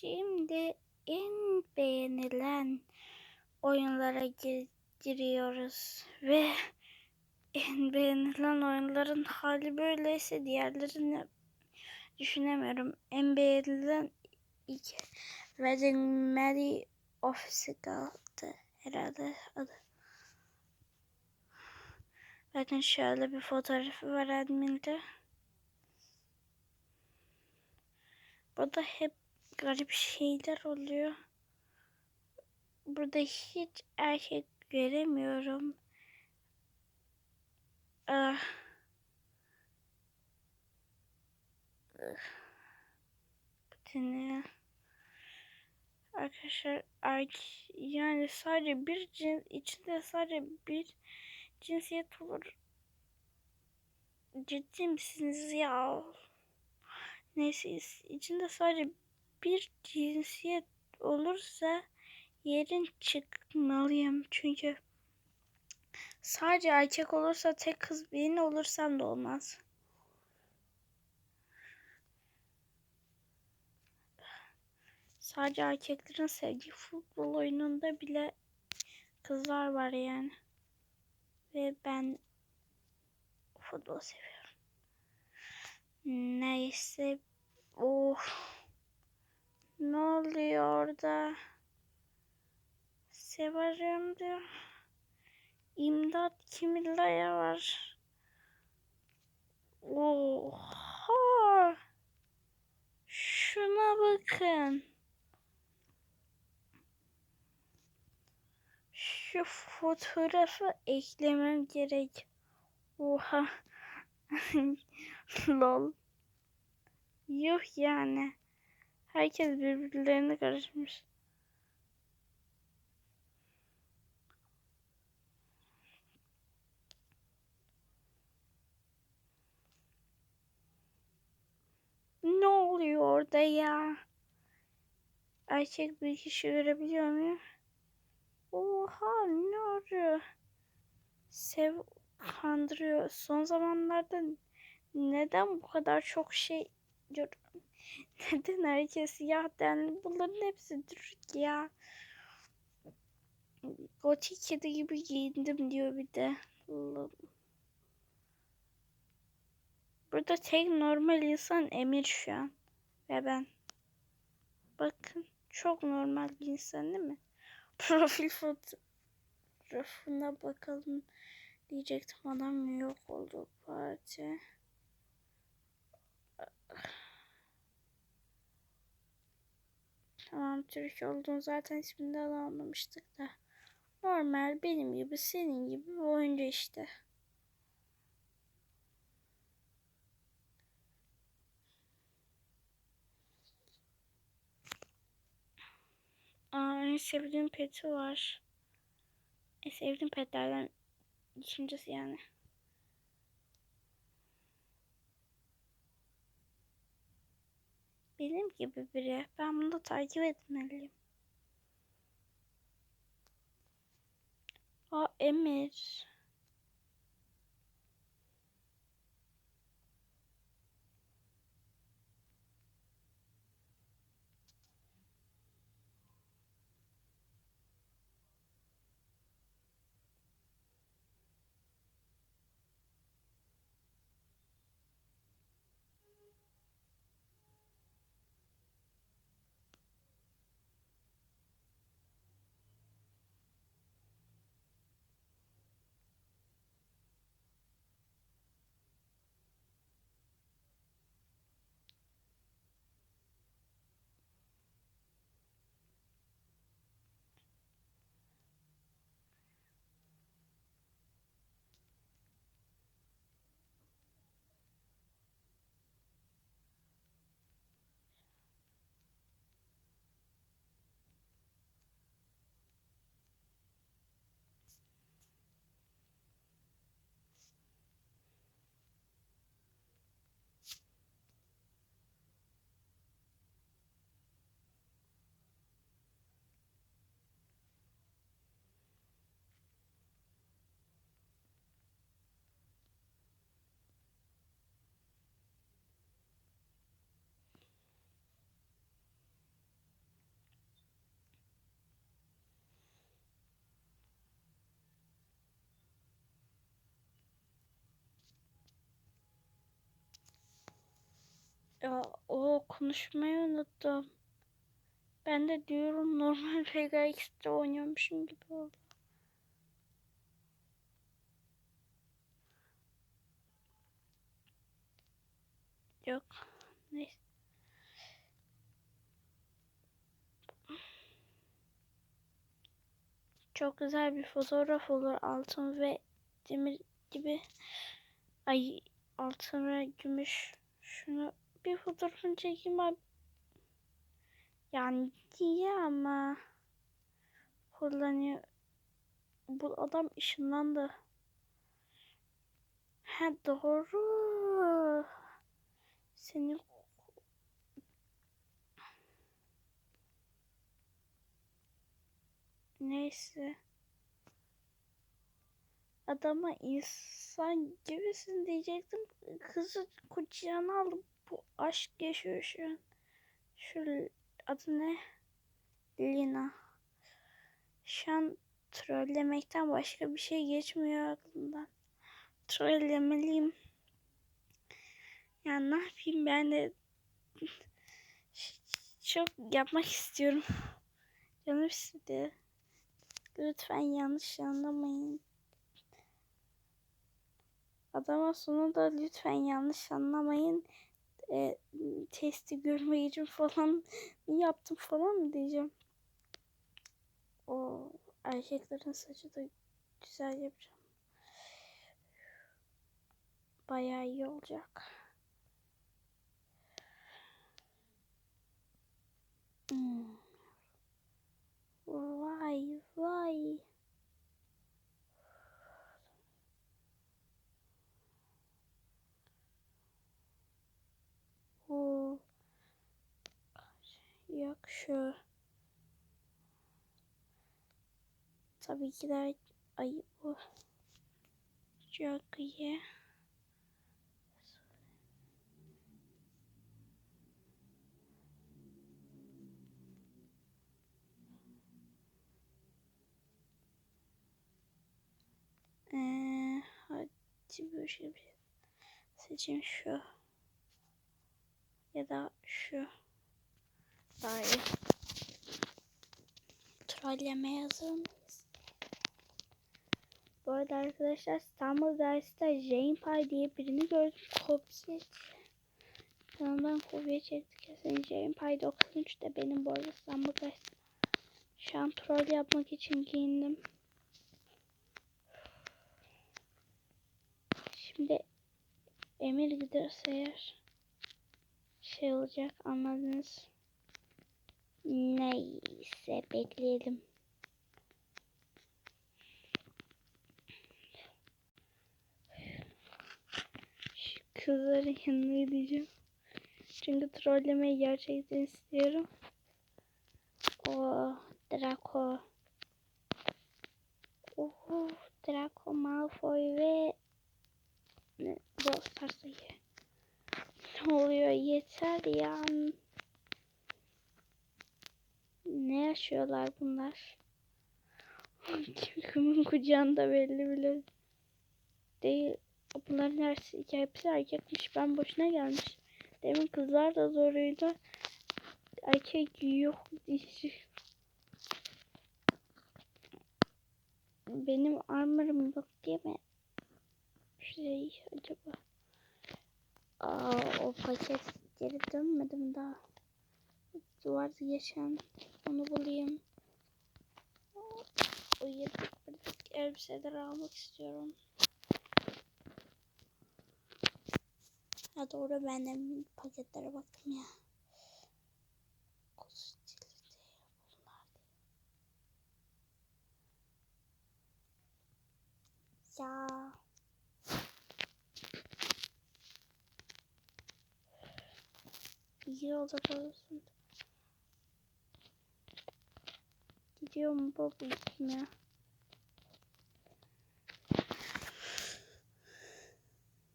Şimdi en beğenilen oyunlara gir- giriyoruz ve en beğenilen oyunların hali böyleyse diğerlerini düşünemiyorum. En beğenilen iki Wedding Mary Offical'dı herhalde adı. Bakın şöyle bir fotoğrafı var adminde. Burada hep garip şeyler oluyor. Burada hiç erkek göremiyorum. Ah. Ne? Arkadaşlar yani sadece bir cins içinde sadece bir cinsiyet olur. Ciddi misiniz ya? Neyse içinde sadece bir cinsiyet olursa yerin çıkmalıyım çünkü sadece erkek olursa tek kız birini olursam da olmaz. Sadece erkeklerin sevdiği futbol oyununda bile kızlar var yani. Ve ben futbol seviyorum. Neyse. Oh. Ne oluyor orada? Severim diyor. İmdat Kimilla'ya var. Oha. Şuna bakın. Şu fotoğrafı eklemem gerek. Oha. Lol. Yuh yani. Herkes birbirlerine karışmış. Ne oluyor orada ya? Erkek bir kişi görebiliyor muyum? Oha ne oluyor? Sev kandırıyor. Son zamanlarda neden bu kadar çok şey görüyorum? Neden herkes siyah denli? Bunların hepsi Türk ya. Gotik kedi gibi giyindim diyor bir de. Burada tek normal insan Emir şu an. Ve ben. Bakın çok normal bir insan değil mi? Profil fotoğrafına bakalım diyecektim. Adam yok oldu parti. Tamam Türk olduğunu zaten isminden anlamıştık da. Normal benim gibi senin gibi bir oyuncu işte. Aa, en sevdiğim peti var. En sevdiğim petlerden ikincisi yani. Benim gibi biri. Ben bunu takip etmeliyim. Aa Emir. Ya o konuşmayı unuttum. Ben de diyorum normal Vega X'te oynuyormuşum gibi oldu. Yok. Neyse. Çok güzel bir fotoğraf olur altın ve demir gibi. Ay altın ve gümüş. Şunu bir fotoğrafını çekeyim abi. Yani diye ama kullanıyor. Bu adam ışınlandı. Ha doğru. Seni Neyse. Adama insan gibisin diyecektim. Kızı kucağına aldım. Bu aşk yaşıyor şu adı ne? Lina. Şu an trollemekten başka bir şey geçmiyor aklımdan. Trollemeliyim. Yani ne yapayım ben de çok yapmak istiyorum. Canım istedi. Lütfen yanlış anlamayın. Adama sonunda lütfen yanlış anlamayın. E, testi görmek için falan yaptım falan mı diyeceğim. O erkeklerin saçı da güzel yapacağım. Bayağı iyi olacak. Hmm. Vay vay. Şu. Tabii ki de ay bu. Çok iyi. Ee, hadi böyle şey seçeyim şu. Ya da şu. Daha iyi. Trolleme mıyız? Bu arada arkadaşlar İstanbul Ders'te Jane diye birini gördüm. Kopya Kanaldan kopya çekti kesin. Jane Pie 93 de benim bu arada İstanbul. Şu an troll yapmak için giyindim. Şimdi Emir giderse eğer şey olacak anladınız. Neyse bekleyelim. Şu kızların yanına gideceğim. Çünkü trollemeyi gerçekten istiyorum. O Draco. Oh, Draco Malfoy ve Brawl Stars'ta Ne oluyor yeter ya. Ne yaşıyorlar bunlar? Kimin kucağında belli bile değil. Bunların hepsi, hepsi erkekmiş. Ben boşuna gelmiş. Demin kızlar da zoruydu. Erkek yok dişi. Benim armor'ım yok değil mi? Şey acaba. Aa, o paket geri dönmedim daha. Vardı geçen. Onu bulayım. O yedek elbiseler almak istiyorum. Ha doğru ben de paketlere baktım ya. Ya. İyi olacak olsun. Gidiyorum baba ya.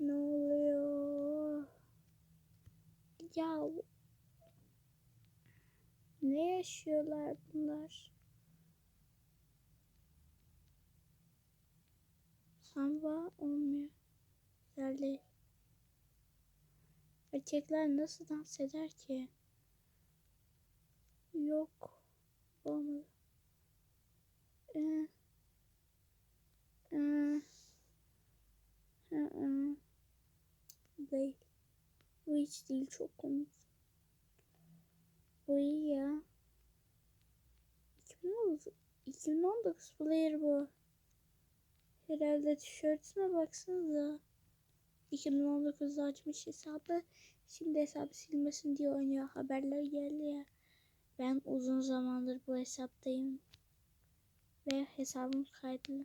Ne oluyor? Ya ne yaşıyorlar bunlar? Ama olmuyor. Güzel değil. Erkekler nasıl dans eder ki? Yok. Olmadı. Ee, ee, hı hı. Değil. Bu hiç değil çok komik. Bu iyi ya. 2019, 2019 player bu. Herhalde tişörtüne baksanıza. 2019'da açmış hesabı. Şimdi hesabı silmesin diye oynuyor. Haberler geldi ya. Ben uzun zamandır bu hesaptayım. Ve hesabım kaydılı.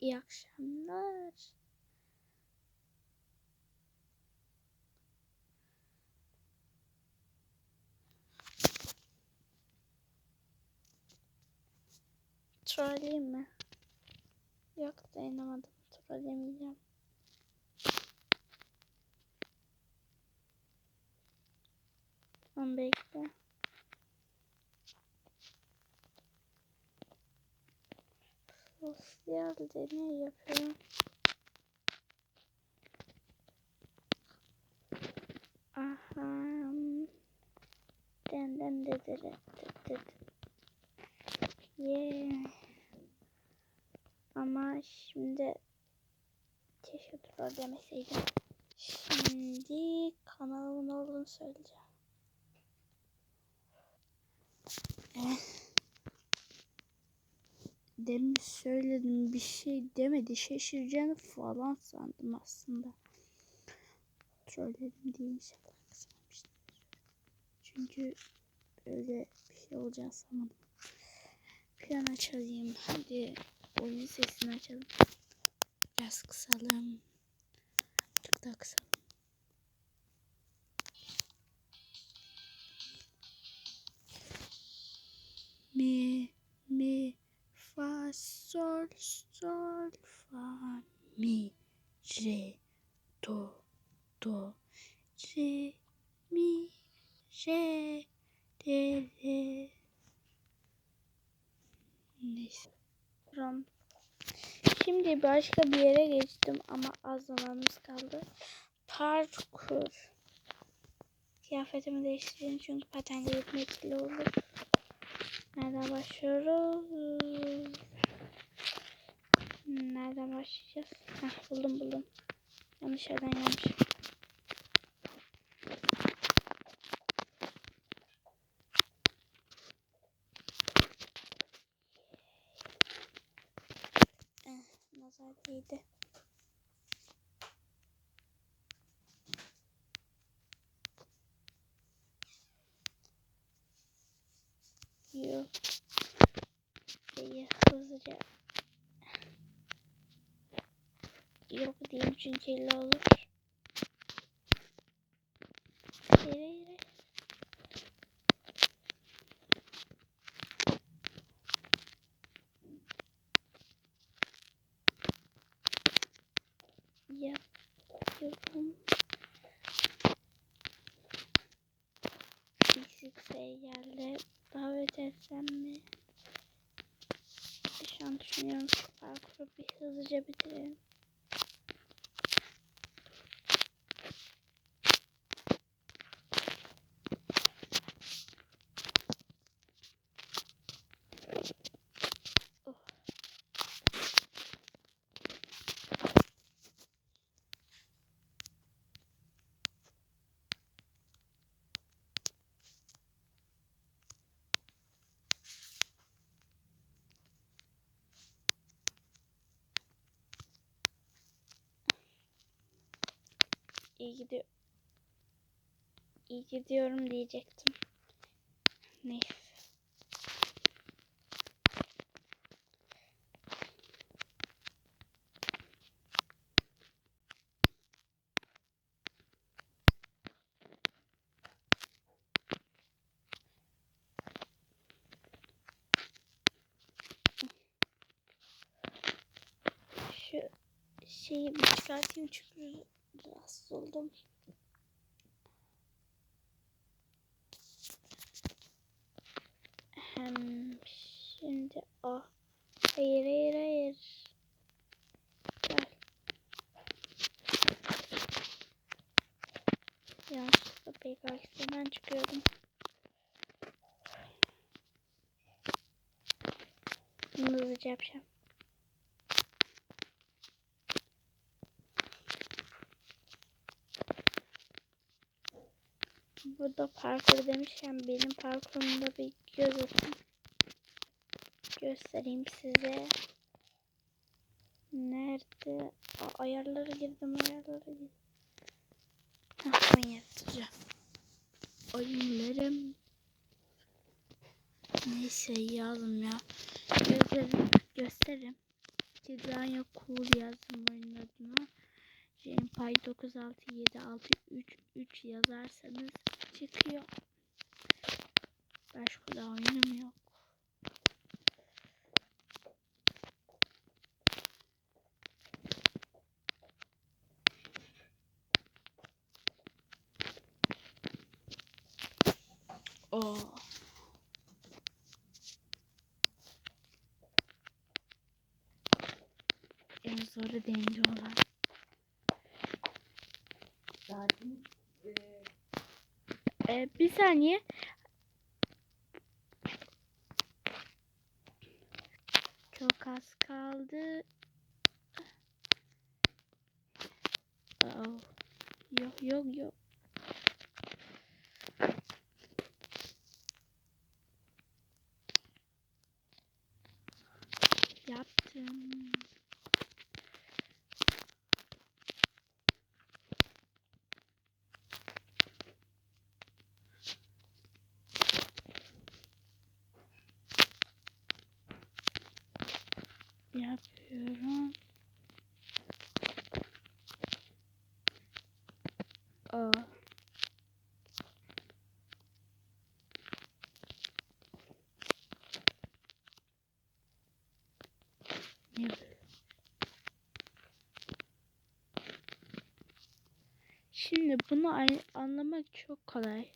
İyi akşamlar. Trolleyeyim mi? Yok dayanamadım. Trollemeyeceğim. Tamam bekle. Sosyal deney yapıyorum. Aha. Den den dedi dedi. Yeah. Ama şimdi troll demeseydim. Şimdi kanalımın olduğunu söyleyeceğim. Eh. Demin söyledim bir şey demedi şaşıracağını falan sandım aslında. Trolledim diye inşallah kısmamıştır. Çünkü böyle bir şey olacağını sanmadım. Piyano çalayım. Hadi oyun sesini açalım. Biraz kısalım. Kısalım. Mi, mi, fa, sol, sol, fa, mi, re, do, do, re, mi, re, re, re. Neyse. Şimdi başka bir yere geçtim ama az zamanımız kaldı. Parkur. Kıyafetimi değiştireyim çünkü patende yetmekle olur. Nereden başlıyoruz? Nereden başlayacağız? Heh, buldum buldum. Yanlış yerden gelmişim. Eh, nazar değdi. Yok. Şeyi hızlıca yok elle olur. Hayır hayır. Yapıyorum. Xx'e geldi. Davet etsem mi? Şu an düşünüyorum parkuru bir hızlıca bitirelim. İyi gidiyor. İyi gidiyorum diyecektim. Neyse. Şu şeyi bir çıkartayım çünkü rahatsız oldum. Hem şimdi o. Hayır hayır hayır. Gel. Yanlışlıkla PKX'den çıkıyordum. Bunu hızlıca yapacağım. Burada parkur demişken benim parkurumda bir göz atın. Göstereyim size. Nerede? Aa, ayarlara girdim ayarlara girdim. Hah ben yapacağım. Oyunlarım. Neyse yazdım ya. Gösteririm. Gösteririm. Tidanya Cool yazdım oyunun adına. Jenpay 967633 yazarsanız çıkıyor. Başka da oyunum yok. Oh. En zoru denge olan. Zaten e, Ee, bir saniye. Çok az kaldı. Oh. Yok yok yok. Yaptım. Yapıyorum. Aa. Ne böyle? Şimdi bunu an- anlamak çok kolay.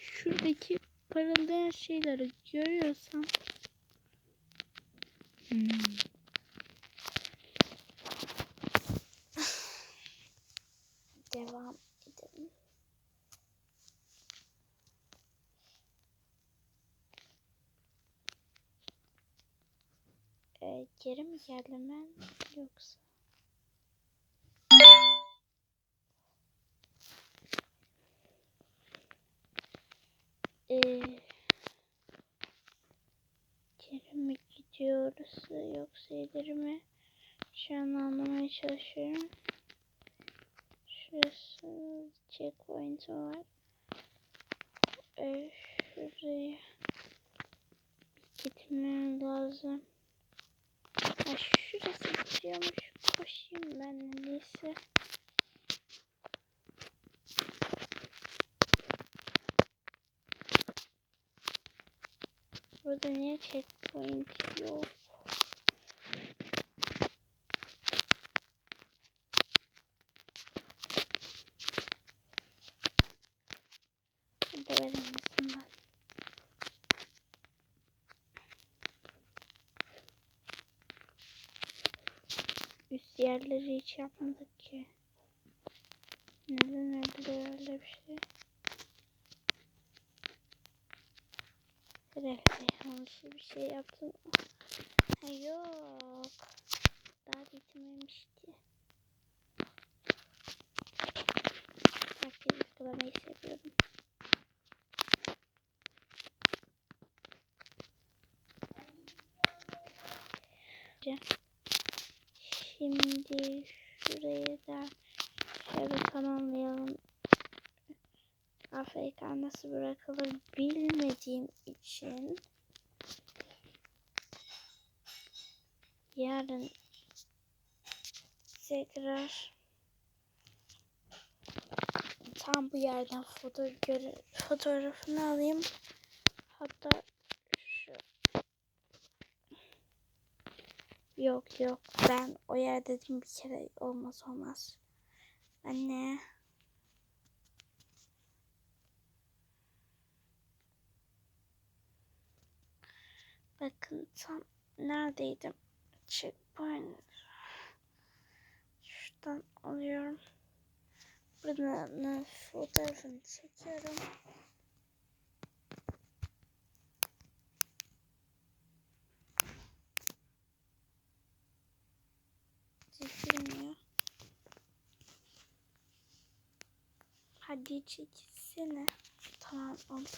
Şuradaki parıldayan şeyleri görüyorsan Hmm. Devam edelim. Ee, geri mi geldim ben yoksa? Ee, geri mi gidiyoruz yoksa ileri? Şu an anlamaya çalışıyorum. Şurası checkpoint var. Ee, şuraya gitmem lazım. Ha, şurası gidiyormuş. Koşayım ben en Burada niye checkpoint yok? Üst yerleri hiç yapmadık ki. Neden öyle öyle bir şey? Herhalde yanlış bir şey yaptım. Ha, yok. Daha bitmemişti. Takdir uygulamayı seviyorum. Şimdi şurayı da şöyle tamamlayalım. Afrika nasıl bırakılır bilmediğim için yarın tekrar tam bu yerden foto fotoğrafını alayım. Hatta şu Yok yok ben o yer dedim bir kere olmaz olmaz. Anne. Bakın tam neredeydim? Checkpoint. Şuradan alıyorum. Buranın fotoğrafını çekiyorum. Çekilmiyor. Hadi çekilsene. Tamam oldu.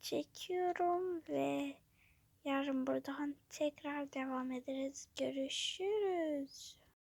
Çekiyorum ve yarın buradan tekrar devam ederiz. Görüşürüz.